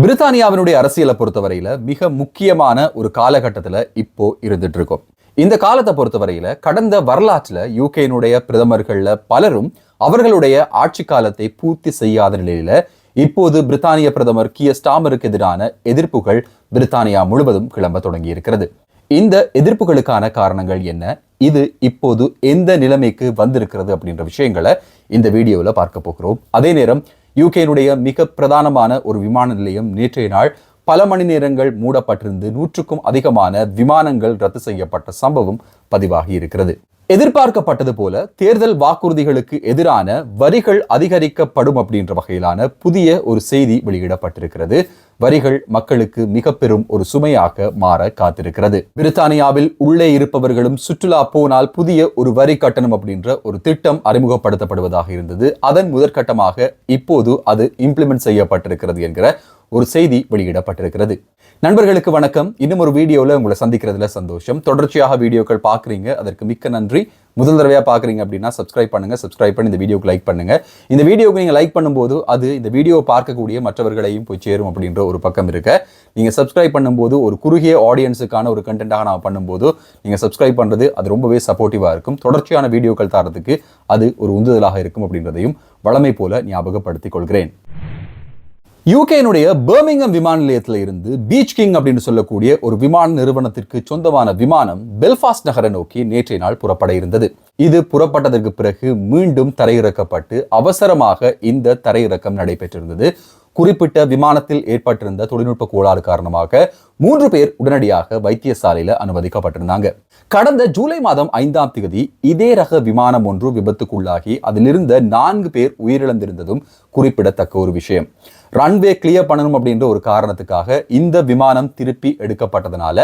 பிரித்தானியாவினுடைய அரசியலை பொறுத்தவரையில மிக முக்கியமான ஒரு காலகட்டத்தில் இப்போ இருந்துட்டு இருக்கோம் இந்த காலத்தை பொறுத்தவரையில கடந்த வரலாற்றில் யூகேனுடைய பிரதமர்கள்ல பலரும் அவர்களுடைய ஆட்சி காலத்தை பூர்த்தி செய்யாத நிலையில இப்போது பிரித்தானிய பிரதமர் கிய ஸ்டாமருக்கு எதிரான எதிர்ப்புகள் பிரித்தானியா முழுவதும் கிளம்ப தொடங்கி இருக்கிறது இந்த எதிர்ப்புகளுக்கான காரணங்கள் என்ன? இது இப்போது எந்த நிலைமைக்கு வந்திருக்கிறது அப்படின்ற விஷயங்களை இந்த வீடியோவில் பார்க்க போகிறோம். அதே நேரம் யூகேனுடைய மிக பிரதானமான ஒரு விமான நிலையம் நேற்றைய நாள் பல மணி நேரங்கள் மூடப்பட்டிருந்து நூற்றுக்கும் அதிகமான விமானங்கள் ரத்து செய்யப்பட்ட சம்பவம் பதிவாகி இருக்கிறது. எதிர்பார்க்கப்பட்டது போல தேர்தல் வாக்குறுதிகளுக்கு எதிரான வரிகள் அதிகரிக்கப்படும் அப்படின்ற வகையிலான புதிய ஒரு செய்தி வெளியிடப்பட்டிருக்கிறது. வரிகள் மக்களுக்கு மிக பெரும் ஒரு சுமையாக மாற காத்திருக்கிறது. பிரித்தானியாவில் உள்ளே இருப்பவர்களும் சுற்றுலா போனால் புதிய ஒரு வரி கட்டணம் அப்படின்ற ஒரு திட்டம் அறிமுகப்படுத்தப்படுவதாக இருந்தது. அதன் முதற்கட்டமாக இப்போது அது இம்ப்ளிமெண்ட் செய்யப்பட்டிருக்கிறது என்கிற ஒரு செய்தி வெளியிடப்பட்டிருக்கிறது. நண்பர்களுக்கு வணக்கம். இன்னும் ஒரு வீடியோவில் உங்களை சந்திக்கிறதுல சந்தோஷம். தொடர்ச்சியாக வீடியோக்கள் பார்க்குறீங்க. அதற்கு மிக்க நன்றி. முதல் தடவையாக பார்க்குறீங்க அப்படின்னா சப்ஸ்கிரைப் பண்ணுங்கள் சப்ஸ்கிரைப் பண்ணி இந்த வீடியோக்கு லைக் பண்ணுங்கள் இந்த வீடியோக்கு நீங்கள் லைக் பண்ணும்போது அது இந்த வீடியோ பார்க்கக்கூடிய மற்றவர்களையும் போய் சேரும் அப்படின்ற ஒரு பக்கம் இருக்க. நீங்கள் சப்ஸ்கிரைப் பண்ணும்போது ஒரு குறுகிய ஆடியன்ஸுக்கான ஒரு கண்டென்ட்டாக நான் பண்ணும்போது நீங்கள் சப்ஸ்கிரைப் பண்ணுறது அது ரொம்பவே சப்போர்ட்டிவாக இருக்கும். தொடர்ச்சியான வீடியோக்கள் தரத்துக்கு அது ஒரு உந்துதலாக இருக்கும் அப்படின்றதையும் வளமை போல ஞாபகப்படுத்திக் கொள்கிறேன். யூகேனுடைய பர்மிங்ஹம் விமான நிலையத்தில் இருந்து பீச் கிங் அப்படின்னு சொல்லக்கூடிய ஒரு விமான நிறுவனத்திற்கு சொந்தமான விமானம் பெல்ஃபாஸ்ட் நகரை நோக்கி நேற்றைய நாள் புறப்பட இருந்தது. இது புறப்பட்டதற்கு பிறகு மீண்டும் தரையிறக்கப்பட்டு அவசரமாக இந்த தரையிறக்கம் நடைபெற்றிருந்தது. குறிப்பிட்ட விமானத்தில் ஏற்பட்டிருந்த தொழில்நுட்ப கோளாறு காரணமாக மூன்று பேர் உடனடியாக வைத்தியசாலையில அனுமதிக்கப்பட்டிருந்தாங்க. கடந்த ஜூலை மாதம் ஐந்தாம் தேதி இதே ரக விமானம் ஒன்று விபத்துக்குள்ளாகி அதிலிருந்த நான்கு பேர் உயிரிழந்திருந்ததும் குறிப்பிடத்தக்க ஒரு விஷயம். ரன்வே கிளியர் பண்ணணும் அப்படின்ற ஒரு காரணத்துக்காக இந்த விமானம் திருப்பி எடுக்கப்பட்டதனால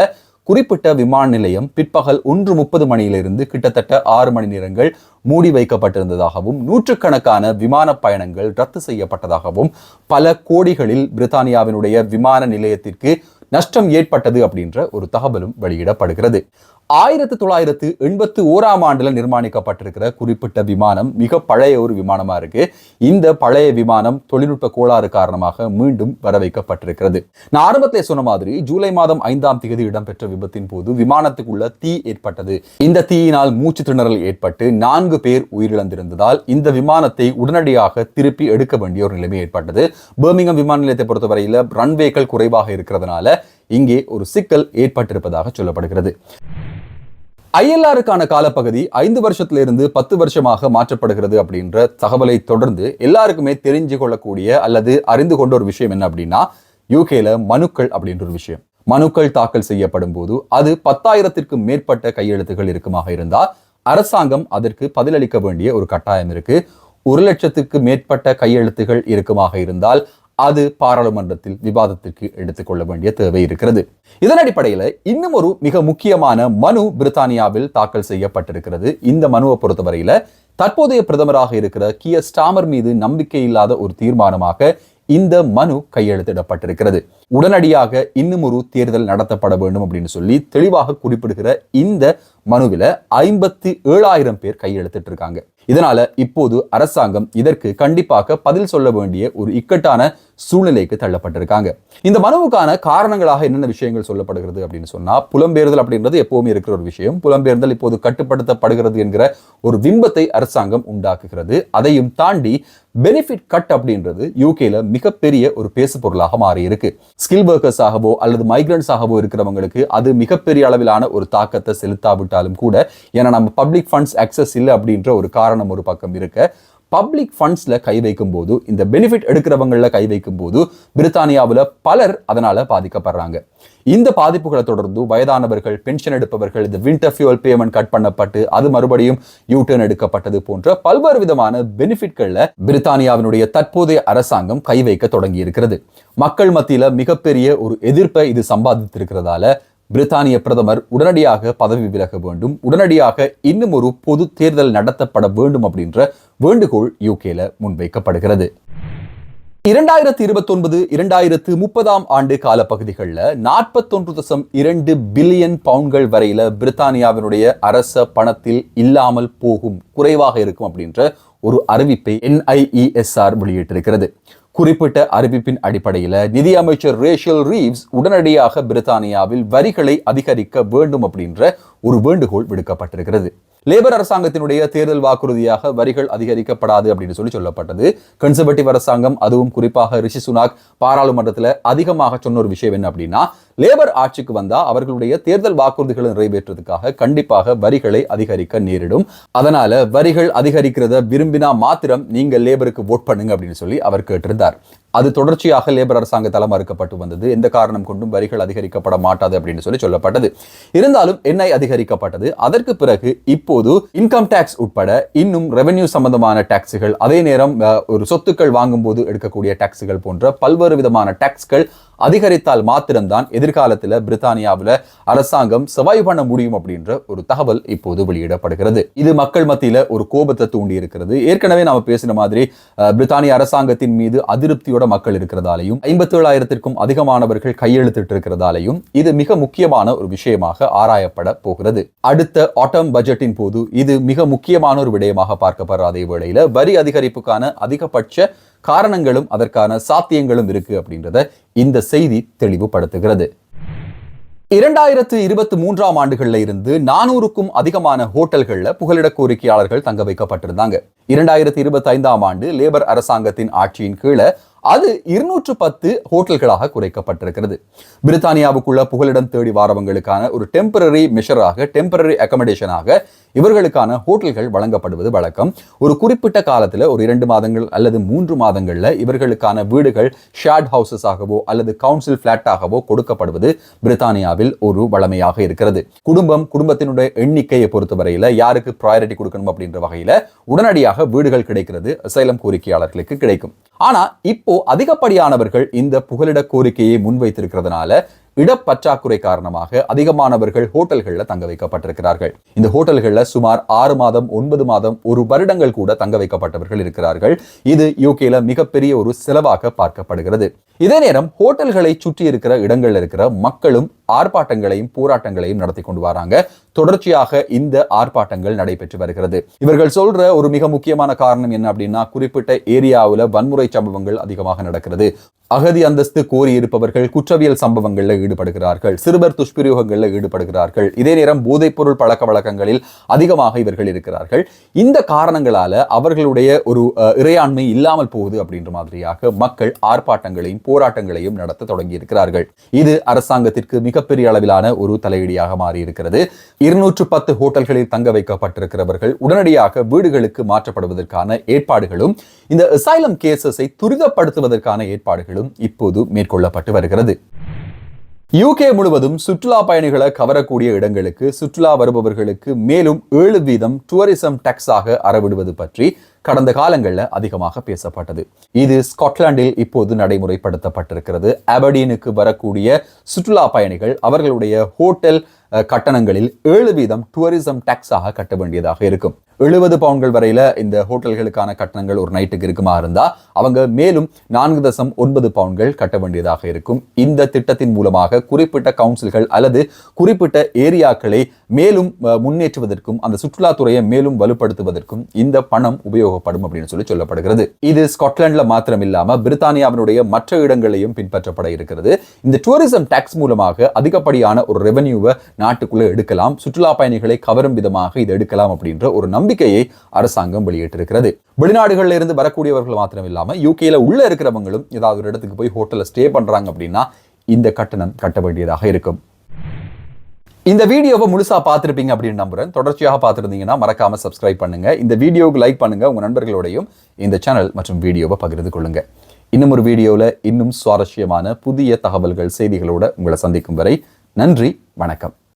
குறிப்பிட்ட விமான நிலையம் பிற்பகல் ஒன்று முப்பது மணியிலிருந்து கிட்டத்தட்ட ஆறு மணி நேரங்கள் மூடி வைக்கப்பட்டிருந்ததாகவும் நூற்றுக்கணக்கான விமான பயணங்கள் ரத்து செய்யப்பட்டதாகவும் பல கோடிகளில் பிரித்தானியாவினுடைய விமான நிலையத்திற்கு நஷ்டம் ஏற்பட்டது அப்படின்ற ஒரு தகவலும் வெளியிடப்படுகிறது. ஆயிரத்தி தொள்ளாயிரத்து எண்பத்தி ஓராம் ஆண்டுல நிர்மாணிக்கப்பட்டிருக்கிற குறிப்பிட்ட விமானம் மிக பழைய ஒரு விமானமா இருக்கு. இந்த பழைய விமானம் தொழில்நுட்ப கோளாறு காரணமாக மீண்டும் வர வைக்கப்பட்டிருக்கிறது நான் ஆரம்பத்தை சொன்ன மாதிரி ஜூலை மாதம் ஐந்தாம் தேதி இடம்பெற்ற விபத்தின் போது விமானத்துக்குள்ள தீ ஏற்பட்டது. இந்த தீயினால் மூச்சு திணறல் ஏற்பட்டு நான்கு பேர் உயிரிழந்திருந்ததால் இந்த விமானத்தை உடனடியாக திருப்பி எடுக்க வேண்டிய ஒரு நிலைமை ஏற்பட்டது. பேர்மிங்கம் விமான நிலையத்தை பொறுத்தவரையில ரன்வேக்கள் குறைவாக இருக்கிறதுனால இங்கே ஒரு சிக்கல் ஏற்பட்டிருப்பதாக சொல்லப்படுகிறது. ஐஎல்ஆருக்கான காலப்பகுதி ஐந்து வருஷத்துல இருந்து பத்து வருஷமாக மாற்றப்படுகிறது அப்படின்ற தகவலை தொடர்ந்து எல்லாருக்குமே தெரிஞ்சு கொள்ளக்கூடிய அல்லது அறிந்து கொண்ட ஒரு விஷயம் என்ன அப்படின்னா யூகேல மனுக்கள் அப்படின்ற ஒரு விஷயம். மனுக்கள் தாக்கல் செய்யப்படும் போது அது பத்தாயிரத்திற்கும் மேற்பட்ட கையெழுத்துகள் இருக்குமாக இருந்தால் அரசாங்கம் அதற்கு பதிலளிக்க வேண்டிய ஒரு கட்டாயம் இருக்கு. ஒரு லட்சத்துக்கு மேற்பட்ட கையெழுத்துகள் இருக்குமாக இருந்தால் அது பாராளுமன்றத்தில் விவாதத்திற்கு எடுத்துக்கொள்ள வேண்டிய தேவை இருக்கிறது. இதன் அடிப்படையில் இன்னும் ஒரு மிக முக்கியமான மனு பிரித்தானியாவில் தாக்கல் செய்யப்பட்டிருக்கிறது. இந்த மனுவை பொறுத்தவரையில தற்போதைய பிரதமராக இருக்கிற கிய ஸ்டாமர் மீது நம்பிக்கை இல்லாத ஒரு தீர்மானமாக இந்த மனு கையெழுத்திடப்பட்டிருக்கிறது. உடனடியாக இன்னும் ஒரு தேர்தல் நடத்தப்பட வேண்டும் அப்படின்னு சொல்லி தெளிவாக குறிப்பிடுகிற இந்த மனுவில ஐம்பத்தி ஏழாயிரம் பேர் கையெழுத்திட்டு இருக்காங்க இதனால இப்போது அரசாங்கம் இதற்கு கண்டிப்பாக பதில் சொல்ல வேண்டிய ஒரு இக்கட்டான சூழ்நிலைக்கு தள்ளப்பட்டிருக்காங்க. இந்த மனுவுக்கான காரணங்களாக என்னென்ன விஷயங்கள் சொல்லப்படுகிறது அப்படின்னு சொன்னால் புலம்பெயர்தல் அப்படின்றது எப்பவுமே இருக்கிற ஒரு விஷயம். புலம்பெயர்தல் இப்போது கட்டுப்படுத்தப்படுகிறது என்கிற ஒரு பிம்பத்தை அரசாங்கம் உண்டாக்குகிறது. அதையும் தாண்டி பெனிஃபிட் கட் அப்படின்றது யூகேல மிகப்பெரிய ஒரு பேசு பொருளாக மாறி இருக்கு ஸ்கில் ஒர்க்கர்ஸ் ஆகவோ அல்லது மைக்ரன்ஸ் ஆகவோ இருக்கிறவங்களுக்கு அது மிகப்பெரிய அளவிலான ஒரு தாக்கத்தை செலுத்தாவிட்டாலும் கூட ஏன்னா நம்ம பப்ளிக் ஃபண்ட்ஸ் அக்சஸ் இல்லை அப்படின்ற ஒரு காரணம் ஒரு பக்கம் இருக்க பப்ளிக் ஃபண்ட்ஸில் கை வைக்கும் போது இந்த பெனிஃபிட் எடுக்கிறவங்களில் கை வைக்கும் போது பிரித்தானியாவில் பலர் அதனால் பாதிக்கப்படுறாங்க. இந்த பாதிப்புகளை தொடர்ந்து வயதானவர்கள் பென்ஷன் எடுப்பவர்கள் இந்த விண்டர் ஃபியூல் பேமெண்ட் கட் பண்ணப்பட்டு அது மறுபடியும் யூ எடுக்கப்பட்டது போன்ற பல்வேறு விதமான பெனிஃபிட்களில் பிரித்தானியாவினுடைய தற்போதைய அரசாங்கம் கை வைக்க தொடங்கி இருக்கிறது மக்கள் மத்தியில் மிகப்பெரிய ஒரு எதிர்ப்பை இது சம்பாதித்திருக்கிறதால பிரித்தானிய பிரதமர் உடனடியாக பதவி விலக வேண்டும் உடனடியாக இன்னும் ஒரு பொது தேர்தல் நடத்தப்பட வேண்டும் அப்படின்ற வேண்டுகோள் யூகேல முன்வைக்கப்படுகிறது. இரண்டாயிரத்தி இருபத்தொன்பது இரண்டாயிரத்து முப்பதாம் ஆண்டு காலப்பகுதிகளில் நாற்பத்தொன்று தசம் இரண்டு பில்லியன் பவுண்ட்கள் வரையில பிரித்தானியாவினுடைய அரச பணத்தில் இல்லாமல் போகும் குறைவாக இருக்கும் அப்படின்ற ஒரு அறிவிப்பை என்ஐஇஎஸ்ஆர் வெளியிட்டிருக்கிறது. குறிப்பிட்ட அறிவிப்பின் அடிப்படையில் நிதியமைச்சர் ரேஷல் ரீவ்ஸ் உடனடியாக பிரித்தானியாவில் வரிகளை அதிகரிக்க வேண்டும் அப்படின்ற ஒரு வேண்டுகோள் விடுக்கப்பட்டிருக்கிறது. லேபர் அரசாங்கத்தினுடைய தேர்தல் வாக்குறுதியாக வரிகள் அதிகரிக்கப்படாது அப்படின்னு சொல்லி சொல்லப்பட்டது. கன்சர்வேட்டிவ் அரசாங்கம் அதுவும் குறிப்பாக ரிஷி சுனாக் பாராளுமன்றத்தில் அதிகமாக சொன்ன ஒரு விஷயம் என்ன அப்படின்னா லேபர் ஆட்சிக்கு வந்தா அவர்களுடைய தேர்தல் வாக்குறுதிகளை நிறைவேற்றுறதுக்காக கண்டிப்பாக வரிகளை அதிகரிக்க நேரிடும். அதனால வரிகள் அதிகரிக்கிறத விரும்பினா மாத்திரம் நீங்க லேபருக்கு ஓட் பண்ணுங்க அப்படின்னு சொல்லி அவர் கேட்டிருந்தார். அது தொடர்ச்சியாக லேபர் அரசாங்கத்தால் மறுக்கப்பட்டு வந்தது. எந்த காரணம் கொண்டும் வரிகள் அதிகரிக்கப்பட மாட்டாது அப்படின்னு சொல்லி சொல்லப்பட்டது. இருந்தாலும் எண்ணெய் அதிகரிக்கப்பட்டது. அதற்கு பிறகு இப்போது இன்கம் டேக்ஸ் உட்பட இன்னும் ரெவென்யூ சம்பந்தமான டாக்ஸுகள் அதே நேரம் அஹ், ஒரு சொத்துக்கள் வாங்கும்போது எடுக்கக்கூடிய டாக்ஸுகள் போன்ற பல்வேறு விதமான டாக்ஸ்கள் அதிகரித்தால் மாத்திரம்தான் எதிர்காலத்தில் பிரித்தானியாவில் அரசாங்கம் சர்வைவ் பண்ண முடியும் அப்படின்ற ஒரு தகவல் இப்போது வெளியிடப்படுகிறது. இது மக்கள் மத்தியில் ஒரு கோபத்தை தூண்டி இருக்கிறது ஏற்கனவே நாம பேசின மாதிரி பிரித்தானிய அரசாங்கத்தின் மீது அதிருப்தியோட மக்கள் இருக்கிறதாலையும் ஐம்பத்தி ஏழாயிரத்திற்கும் அதிகமானவர்கள் கையெழுத்திட்டு இருக்கிறதாலையும் இது மிக முக்கியமான ஒரு விஷயமாக ஆராயப்பட போகிறது. அடுத்த ஆட்டம் பட்ஜெட்டின் போது இது மிக முக்கியமான ஒரு விடயமாக பார்க்கப்படுற அதே வேளையில் வரி அதிகரிப்புக்கான அதிகபட்ச காரணங்களும் அதற்கான சாத்தியங்களும் இருக்கு அப்படின்றத இந்த செய்தி தெளிவுபடுத்துகிறது. இரண்டாயிரத்து இருபத்தி மூன்றாம் ஆண்டுகள்ல இருந்து நானூறுக்கும் அதிகமான ஹோட்டல்கள்ல புகலிட கோரிக்கையாளர்கள் தங்க வைக்கப்பட்டிருந்தாங்க. இரண்டாயிரத்தி இருபத்தி ஐந்தாம் ஆண்டு லேபர் அரசாங்கத்தின் ஆட்சியின் கீழே அது இருநூற்று பத்து ஹோட்டல்களாக குறைக்கப்பட்டிருக்கிறது. பிரித்தானியாவுக்குள்ள புகலிடம் தேடி வாரவங்களுக்கான ஒரு டெம்பரரி மெஷராக டெம்பரரி அகமடேஷனாக இவர்களுக்கான ஹோட்டல்கள் வழங்கப்படுவது வழக்கம். ஒரு குறிப்பிட்ட காலத்தில் ஒரு இரண்டு மாதங்கள் அல்லது மூன்று மாதங்களில் இவர்களுக்கான வீடுகள் ஷேர்ட் ஹவுசஸாகவோ அல்லது கவுன்சில் ஃபிளாட்டாகவோ கொடுக்கப்படுவது பிரித்தானியாவில் ஒரு வளமையாக இருக்கிறது. குடும்பம் குடும்பத்தினுடைய எண்ணிக்கையை பொறுத்தவரையில் யாருக்கு ப்ரையாரிட்டி கொடுக்கணும் அப்படின்ற வகையில் உடனடியாக வீடுகள் கிடைக்கிறது அசைலம் கோரிக்கையாளர்களுக்கு கிடைக்கும். ஆனால் இப்போ அதிகப்படியானவர்கள் இந்த புகலிட கோரிக்கையை முன்வைத்திருக்கிறதுனால இடப்பற்றாக்குறை காரணமாக அதிகமானவர்கள் ஹோட்டல்களில் தங்க வைக்கப்பட்டிருக்கிறார்கள். இந்த ஹோட்டல்களில் சுமார் ஆறு மாதம் ஒன்பது மாதம் ஒரு வருடங்கள் கூட தங்க வைக்கப்பட்டவர்கள் இருக்கிறார்கள். இது யூகேல மிகப்பெரிய ஒரு செலவாக பார்க்கப்படுகிறது. இதே நேரம் ஹோட்டல்களை சுற்றி இருக்கிற இடங்கள்ல இருக்கிற மக்களும் ஆர்ப்பாட்டங்களையும் போராட்டங்களையும் நடத்தி கொண்டு வராங்க. தொடர்ச்சியாக இந்த ஆர்ப்பாட்டங்கள் நடைபெற்று வருகிறது. இவர்கள் சொல்ற ஒரு மிக முக்கியமான காரணம் என்ன அப்படின்னா குறிப்பிட்ட ஏரியாவுல வன்முறை சம்பவங்கள் அதிகமாக நடக்கிறது. அகதி அந்தஸ்து கோரி இருப்பவர்கள் குற்றவியல் சம்பவங்களில் ஈடுபடுகிறார்கள். சிறுவர் துஷ்பிரயோகங்களில் ஈடுபடுகிறார்கள். இதே நேரம் போதைப்பொருள் பழக்க வழக்கங்களில் அதிகமாக இவர்கள் இருக்கிறார்கள். இந்த காரணங்களால அவர்களுடைய ஒரு அஹ், இறையாண்மை இல்லாமல் போகுது அப்படின்ற மாதிரியாக மக்கள் ஆர்ப்பாட்டங்களையும் போராட்டங்களையும் நடத்த தொடங்கி இருக்கிறார்கள் இது அரசாங்கத்திற்கு மிகப்பெரிய அளவிலான ஒரு தலையீடியாக மாறி இருக்கிறது இருநூற்று பத்து ஹோட்டல்களில் தங்க வைக்கப்பட்டிருக்கிறவர்கள் உடனடியாக வீடுகளுக்கு மாற்றப்படுவதற்கான ஏற்பாடுகளும் இந்த அசைலம் கேசஸை துரிதப்படுத்துவதற்கான ஏற்பாடுகளும் இப்போது மேற்கொள்ளப்பட்டு வருகிறது. யூகே முழுவதும் சுற்றுலா பயணிகளை கவரக்கூடிய இடங்களுக்கு சுற்றுலா வருபவர்களுக்கு மேலும் ஏழு வீதம் டூரிசம் டாக்ஸாக அறவிடுவது பற்றி கடந்த காலங்களில் அதிகமாக பேசப்பட்டது. இது ஸ்காட்லாந்தில் இப்போது நடைமுறைப்படுத்தப்பட்டிருக்கிறது. அபடீனுக்கு வரக்கூடிய சுற்றுலா பயணிகள் அவர்களுடைய ஹோட்டல் கட்டணங்களில் ஏழு வீதம் டூரிசம் டாக்ஸாக கட்ட வேண்டியதாக இருக்கும். எழுபது பவுன்கள் வரையில் இந்த ஹோட்டல்களுக்கான கட்டணங்கள் ஒரு நைட்டுக்கு இருக்குமா இருந்தால் அவங்க மேலும் நான்கு தசம் ஒன்பது பவுன்கள் கட்ட வேண்டியதாக இருக்கும். இந்த திட்டத்தின் மூலமாக குறிப்பிட்ட கவுன்சில்கள் அல்லது குறிப்பிட்ட ஏரியாக்களை மேலும் முன்னேற்றுவதற்கும் அந்த சுற்றுலாத்துறையை மேலும் வலுப்படுத்துவதற்கும் இந்த பணம் உபயோகப்படும் அப்படின்னு சொல்லி சொல்லப்படுகிறது. இது ஸ்காட்லாண்டில் மாத்திரம் இல்லாமல் பிரித்தானியாவினுடைய மற்ற இடங்களையும் பின்பற்றப்பட இருக்கிறது. இந்த டூரிசம் டாக்ஸ் மூலமாக அதிகப்படியான ஒரு ரெவன்யூவை நாட்டுக்குள்ளே எடுக்கலாம். சுற்றுலா பயணிகளை கவரும் விதமாக இது எடுக்கலாம் அப்படின்ற ஒரு நம்பிக்கையை அரசாங்கம் வெளியிட்டிருக்கிறது. வெளிநாடுகளில் இருந்து வரக்கூடியவர்கள் மாத்திரம் இல்லாமல் யூகேல உள்ள இருக்கிறவங்களும் ஏதாவது ஒரு இடத்துக்கு போய் ஹோட்டலில் ஸ்டே பண்றாங்க அப்படின்னா இந்த கட்டணம் கட்ட வேண்டியதாக இருக்கும். இந்த வீடியோவை முழுசா பார்த்திருப்பீங்க அப்படின்னு நம்புறேன். தொடர்ச்சியாக பார்த்திருந்தீங்கன்னா மறக்காம சப்ஸ்கிரைப் பண்ணுங்க. இந்த வீடியோவுக்கு லைக் பண்ணுங்க. உங்க நண்பர்களோடையும் இந்த சேனல் மற்றும் வீடியோவை பகிர்ந்து கொள்ளுங்க. இன்னும் ஒரு வீடியோவில் இன்னும் சுவாரஸ்யமான புதிய தகவல்கள் செய்திகளோட உங்களை சந்திக்கும் வரை நன்றி வணக்கம்.